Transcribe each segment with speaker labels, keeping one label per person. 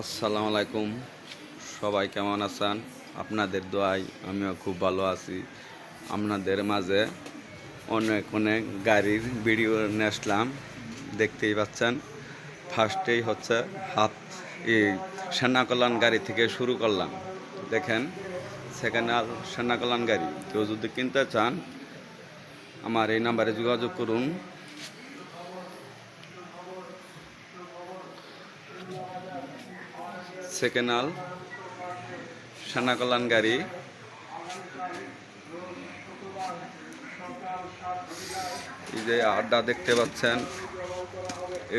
Speaker 1: আসসালামু আলাইকুম। সবাই কেমন আছেন? আপনাদের দোয়াই আমিও খুব ভালো আছি। আপনাদের মাঝে অনেক অনেক গাড়ির ভিডিও নিয়ে আসলাম। দেখতেই পাচ্ছেন, ফার্স্টেই হচ্ছে হাত এই সেনাকল্যাণ গাড়ি থেকে শুরু করলাম। দেখেন সেকেন্ড হ্যান্ড সেনাকল্যাণ গাড়ি। কেউ যদি কিনতে চান, আমার এই নাম্বারে যোগাযোগ করুন। সেকেন্ড হাল সানাকলান গাড়ি এই যে আড্ডা দেখতে পাচ্ছেন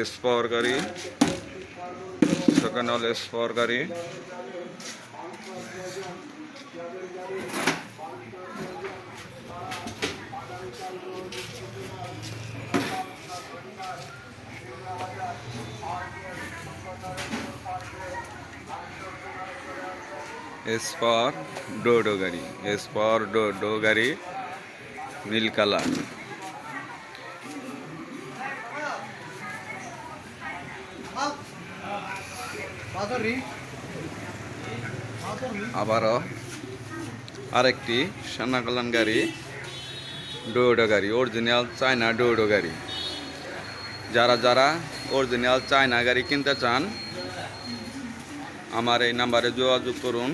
Speaker 1: এসপর গাড়ি সেকেন্ড হল স্পর গাড়ি স্পর ডোডো গাড়ি স্পর ডোডো গাড়ি নীল কালার আবারও আরেকটি সান্নাকলান গাড়ি ডোডো গাড়ি অরিজিনাল চায়না ডোডো গাড়ি যারা যারা অরিজিনাল চায়না গাড়ি কিনতে চান, আমার এই নাম্বারে যোগাযোগ করুন।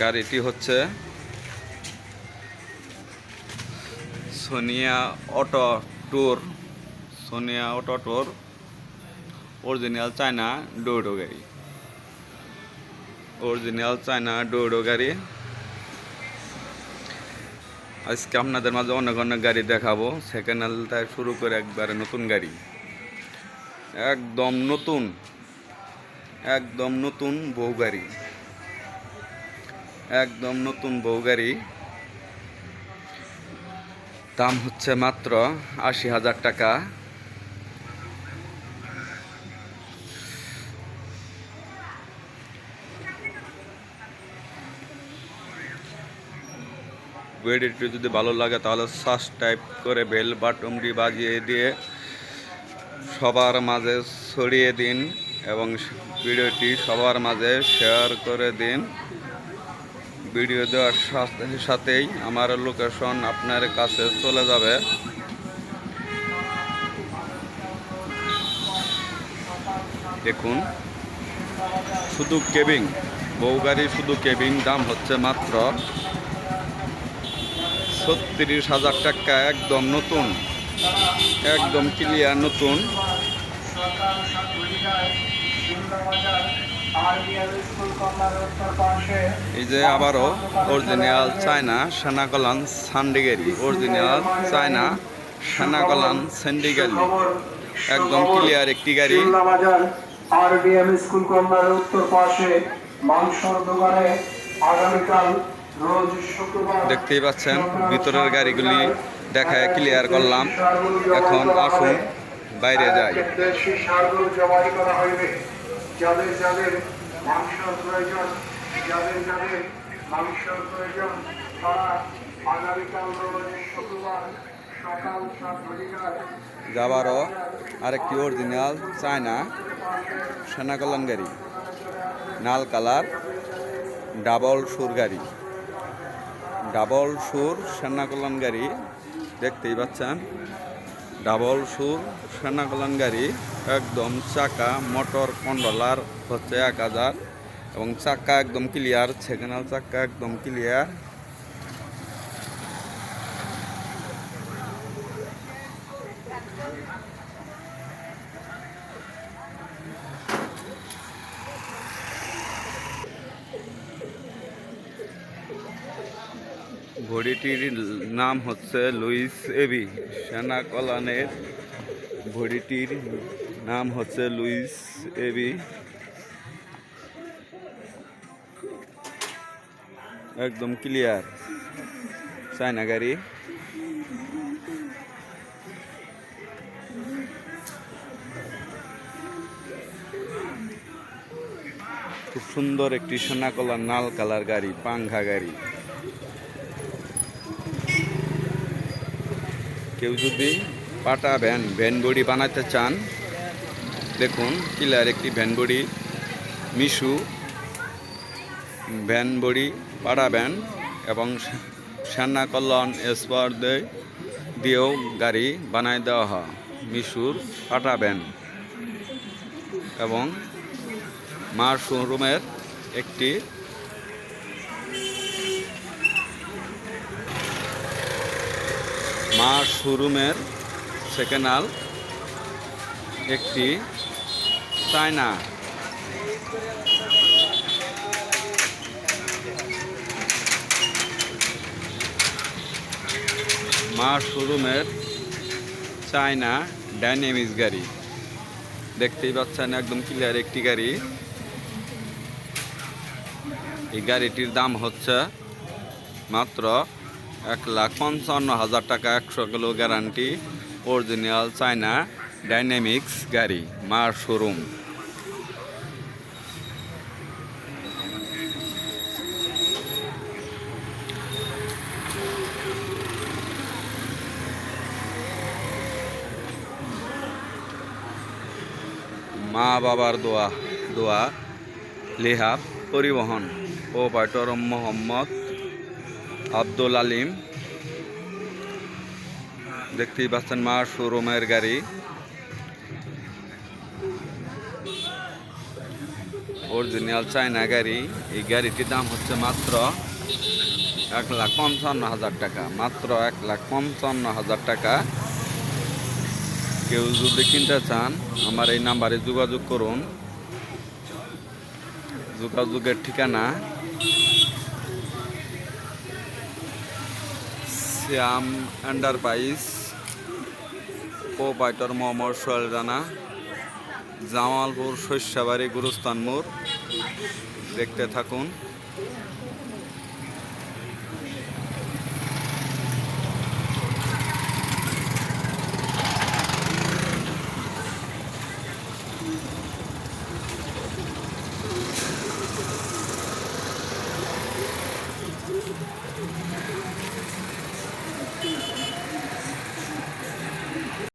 Speaker 1: গাড়িটি হচ্ছে? Sonia auto tour. Sonia auto tour. Original China Dodo গাড়ি। অরিজিনাল চায়না ডোডো গাড়ি। আজকে আপনাদের মাঝে অনেক অনেক গাড়ি দেখাবো। সেকেন্ড হ্যান্ড থেকে শুরু করে একবারে নতুন গাড়ি। একদম নতুন। একদম নতুন বউ গাড়ি। একদম নতুন বউ গাড়ি। দাম হচ্ছে মাত্র আশি হাজার টাকা। ভিডিওটি যদি ভালো লাগে, তাহলে সাবস্ক্রাইব করে বেল বাটনটি বাজিয়ে দিয়ে সবার মাঝে ছড়িয়ে দিন এবং ভিডিওটি সবার মাঝে শেয়ার করে দিন। ভিডিও দেওয়ার সাথে সাথেই আমার লোকেশন আপনার কাছে চলে যাবে। দেখুন, শুধু কেবিং বউ গাড়ি শুধু কেবিং দাম হচ্ছে মাত্র ছত্রিশ হাজার টাকা, একদম নতুন, একদম ক্লিয়ার নতুন। এই যে আবারও অরিজিনাল চায়না সানাকলান সান্ডিগারি অরিজিনাল চায়না সানাকলান স্যান্ডিগারি একদম ক্লিয়ার একটি গাড়ি।
Speaker 2: আরবিএম স্কুল উত্তর পাশে মাংসর দোকানে আগামীকাল
Speaker 1: দেখতেই পাচ্ছেন ভিতরের গাড়িগুলি দেখায় ক্লিয়ার করলাম। এখন আসুন বাইরে যাই।
Speaker 2: করা হইবে যাদের যাদের মাংসর প্রয়োজন, যাদের যাদের মাংসর প্রয়োজন, তারা আগামীকাল শুক্রবার সকাল সাত ঘটিকায়
Speaker 1: যাবারও আরেকটি অরিজিনাল চায়না সেনাকল্যাণ গাড়ি নাল কালার, ডাবল সুর গাড়ি ডাবল সুর সেনাকল্যাণ গাড়ি দেখতেই পাচ্ছেন। ডাবল সুর সেনাকল্যাণ গাড়ি, একদম চাকা, মোটর, কন্ট্রোলার হচ্ছে এক হাজার এবং চাকা একদম ক্লিয়ার সেকেন্ড চাকা একদম ক্লিয়ার ঘড়িটির নাম হচ্ছে লুইস এবি। সেনা কলানের ঘড়িটির নাম হচ্ছে লুইস এবি। একদম ক্লিয়ার। চায়না গাড়ি। খুব সুন্দর একটি সোনা কলার নাল কালার গাড়ি পাংখা গাড়ি। কেউ যদি পাটা ভ্যান ভ্যান বডি বানাতে চান, দেখুন কিলার একটি ভ্যান বডি, মিশু, ভ্যান বডি, পাড়া ভ্যান এবং সেনা কল্যাণ এসপার দিয়েও গাড়ি বানাই দেওয়া হয়, মিশুর পাটা ভ্যান এবং মার শোরুমের একটি মা শোরুমের সেকেন্ড হাল একটি চায়না। মা শোরুমের চায়না ডাইনামিক্স গাড়ি। দেখতেই পাচ্ছেন, একদম ক্লিয়ার একটি গাড়ি। এই গাড়িটির দাম হচ্ছে মাত্র এক লাখ পঞ্চান্ন হাজার টাকা, একশো kilo guarantee, original China dynamics গাড়ি, মার শোরুম। মা বাবার দোয়া দোয়া, লেহাব, পরিবহন, ও পাইটর মোহাম্মদ আব্দুল আলিম। দেখতেই পাচ্ছেন মা শোরুমের গাড়ি। অরিজিনাল চায়না গাড়ি। এই গাড়িটির দাম হচ্ছে মাত্র এক লাখ পঞ্চান্ন হাজার টাকা। মাত্র এক লাখ পঞ্চান্ন হাজার টাকা। কেউ যদি কিনতে চান, আমার এই নাম্বারে যোগাযোগ করুন। যোগাযোগের ঠিকানা শ্যাম এন্টারপ্রাইজ প্রোপাইটর মোহাম্মদ সোহেল রানা জামালপুর শস্যাবাড়ি গুরুস্তান মোড় দেখতে থাকুন।